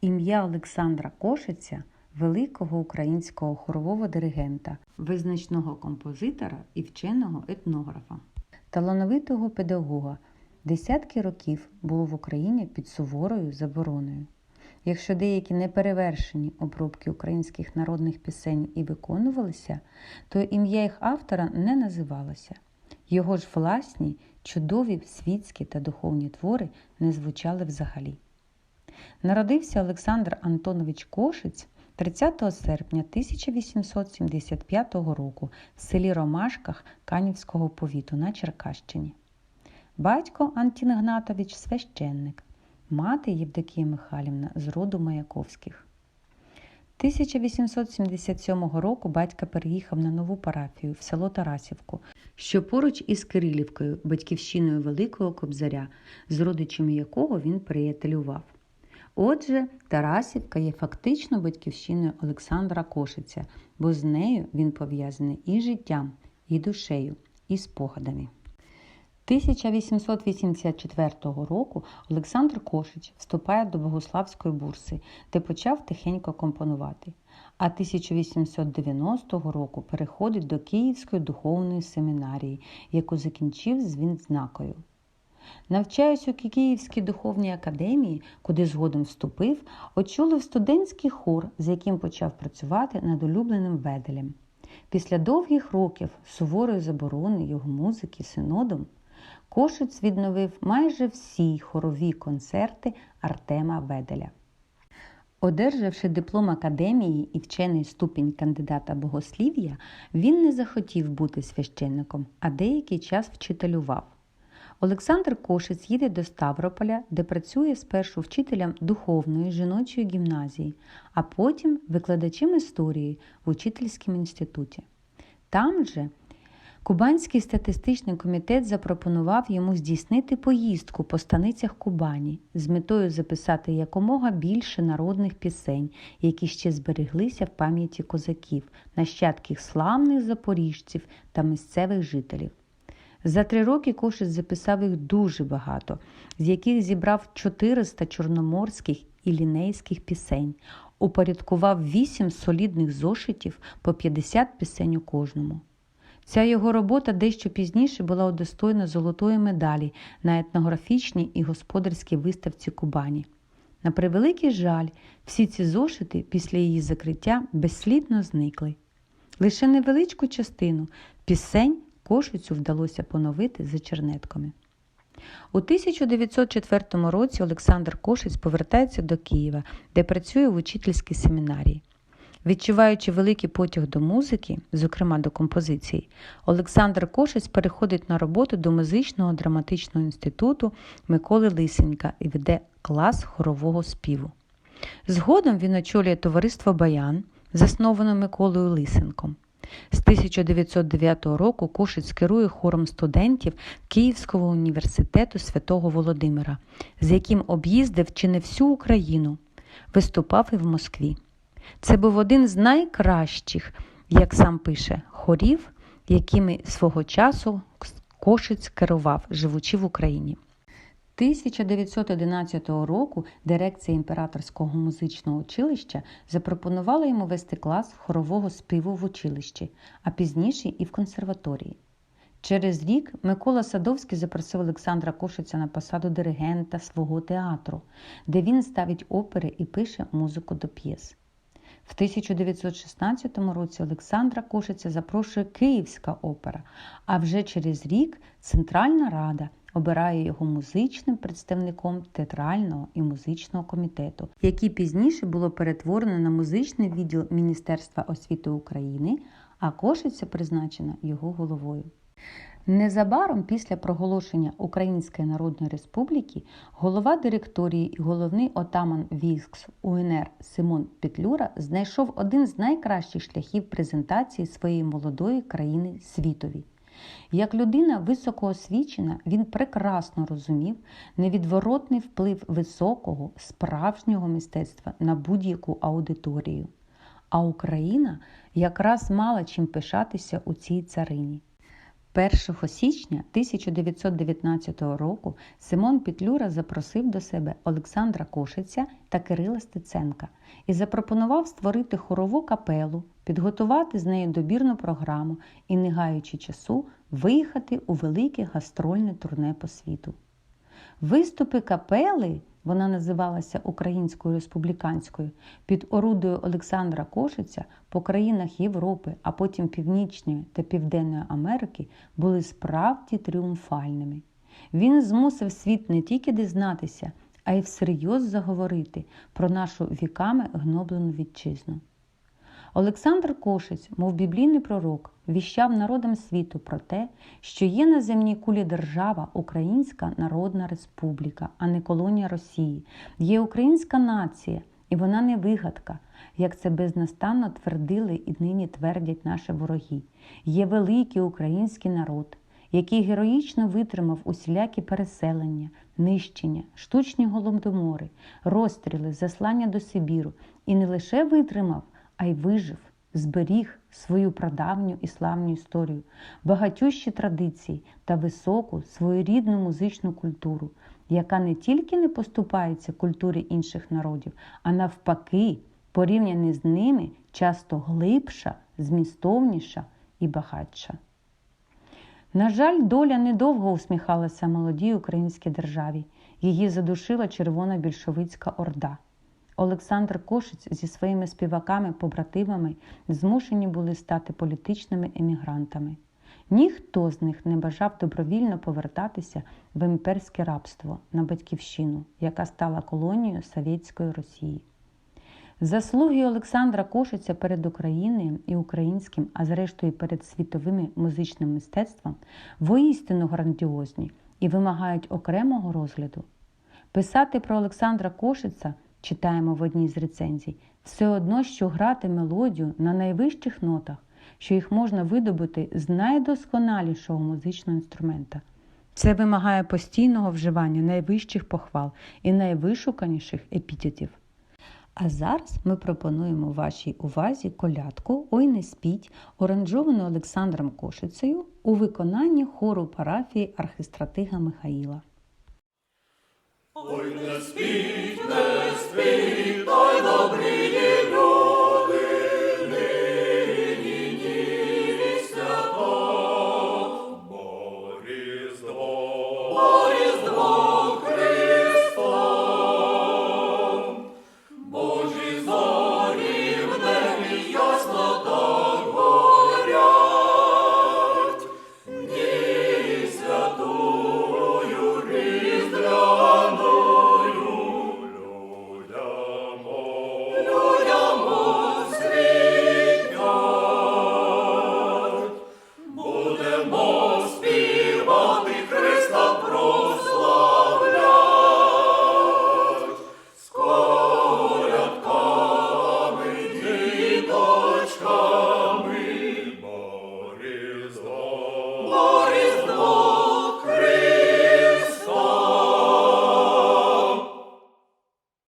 ім'я Олександра Кошиця, великого українського хорового диригента, визначного композитора і вченого етнографа, талановитого педагога. Десятки років було в Україні під суворою забороною. Якщо деякі неперевершені обробки українських народних пісень і виконувалися, то ім'я їх автора не називалося. Його ж власні, чудові світські та духовні твори не звучали взагалі. Народився Олександр Антонович Кошиць 30 серпня 1875 року в селі Ромашках Канівського повіту на Черкащині. Батько Антін Гнатович священник, мати Євдокія Михайлівна з роду Маяковських. 1877 року батько переїхав на нову парафію в село Тарасівку, що поруч із Кирилівкою, батьківщиною Великого Кобзаря, з родичами якого він приятелював. Отже, Тарасівка є фактично батьківщиною Олександра Кошиця, бо з нею він пов'язаний і життям, і душею, і спогадами. 1884 року Олександр Кошич вступає до Богославської бурси, де почав тихенько компонувати. А 1890 року переходить до Київської духовної семінарії, яку закінчив з відзнакою. Навчаючись у Київській духовній академії, куди згодом вступив, очолив студентський хор, з яким почав працювати над улюбленим веделем. Після довгих років суворої заборони його музики синодом Кошиць відновив майже всі хорові концерти Артема Веделя. Одержавши диплом академії і вчений ступінь кандидата богослів'я, він не захотів бути священником, а деякий час вчителював. Олександр Кошиць їде до Ставрополя, де працює спершу вчителем духовної жіночої гімназії, а потім викладачем історії в учительському інституті. Там же Кубанський статистичний комітет запропонував йому здійснити поїздку по станицях Кубані з метою записати якомога більше народних пісень, які ще збереглися в пам'яті козаків, нащадків славних запоріжців та місцевих жителів. За три роки Кошиць записав їх дуже багато, з яких зібрав 400 чорноморських і лінейських пісень, упорядкував 8 солідних зошитів по 50 пісень у кожному. Ця його робота дещо пізніше була удостоєна золотої медалі на етнографічній і господарській виставці Кубані. На превеликий жаль, всі ці зошити після її закриття безслідно зникли. Лише невеличку частину пісень кошицю вдалося поновити за чернетками. У 1904 році Олександр Кошиць повертається до Києва, де працює в учительській семінарії. Відчуваючи великий потяг до музики, зокрема до композиції, Олександр Кошиць переходить на роботу до музичного драматичного інституту Миколи Лисенка і веде клас хорового співу. Згодом він очолює товариство Баян, засноване Миколою Лисенком. З 1909 року Кошиць керує хором студентів Київського університету святого Володимира, з яким об'їздив чи не всю Україну, виступав і в Москві. Це був один з найкращих, як сам пише, хорів, якими свого часу Кошиць керував, живучи в Україні. 1911 року дирекція імператорського музичного училища запропонувала йому вести клас хорового співу в училищі, а пізніше і в консерваторії. Через рік Микола Садовський запросив Олександра Кошиця на посаду диригента свого театру, де він ставить опери і пише музику до п'єс. В 1916 році Олександра Кошиця запрошує Київська опера, а вже через рік Центральна Рада обирає його музичним представником театрального і музичного комітету, який пізніше було перетворено на музичний відділ Міністерства освіти України, а Кошиця призначена його головою. Незабаром після проголошення Української Народної Республіки голова директорії і головний отаман військ УНР Симон Петлюра знайшов один з найкращих шляхів презентації своєї молодої країни світові. Як людина високоосвічена, він прекрасно розумів невідворотний вплив високого, справжнього мистецтва на будь-яку аудиторію. А Україна якраз мала чим пишатися у цій царині. 1 січня 1919 року Симон Петлюра запросив до себе Олександра Кошиця та Кирила Стеценка і запропонував створити хорову капелу, підготувати з неї добірну програму і, не гаючи часу, виїхати у велике гастрольне турне по світу. Виступи капели, вона називалася Українською республіканською, під орудою Олександра Кошиця по країнах Європи, а потім Північної та Південної Америки були справді тріумфальними. Він змусив світ не тільки дізнатися, а й всерйоз заговорити про нашу віками гноблену вітчизну. Олександр Кошиць, мов біблійний пророк, віщав народам світу про те, що є на земній кулі держава Українська Народна Республіка, а не колонія Росії, є українська нація, і вона не вигадка, як це безнастанно твердили і нині твердять наші вороги. Є великий український народ, який героїчно витримав усілякі переселення, нищення, штучні голодомори, розстріли, заслання до Сибіру і не лише витримав, а й вижив, зберіг свою прадавню і славну історію, багатющі традиції та високу своєрідну музичну культуру, яка не тільки не поступається культурі інших народів, а навпаки, порівняно з ними, часто глибша, змістовніша і багатша. На жаль, доля недовго усміхалася молодій українській державі. Її задушила червона більшовицька орда. Олександр Кошиць зі своїми співаками-побратимами змушені були стати політичними емігрантами. Ніхто з них не бажав добровільно повертатися в імперське рабство на батьківщину, яка стала колонією Совєтської Росії. Заслуги Олександра Кошиця перед Україною і українським, а зрештою перед світовим музичним мистецтвом воістину грандіозні і вимагають окремого розгляду. Писати про Олександра Кошиця, читаємо в одній з рецензій, все одно, що грати мелодію на найвищих нотах, що їх можна видобути з найдосконалішого музичного інструмента. Це вимагає постійного вживання найвищих похвал і найвишуканіших епітетів. А зараз ми пропонуємо вашій увазі колядку Ой не спіть, оранжовану Олександром Кошицею у виконанні хору парафії архистратига Михаїла. Ой, не спіть, не спіть, той добрій ділю.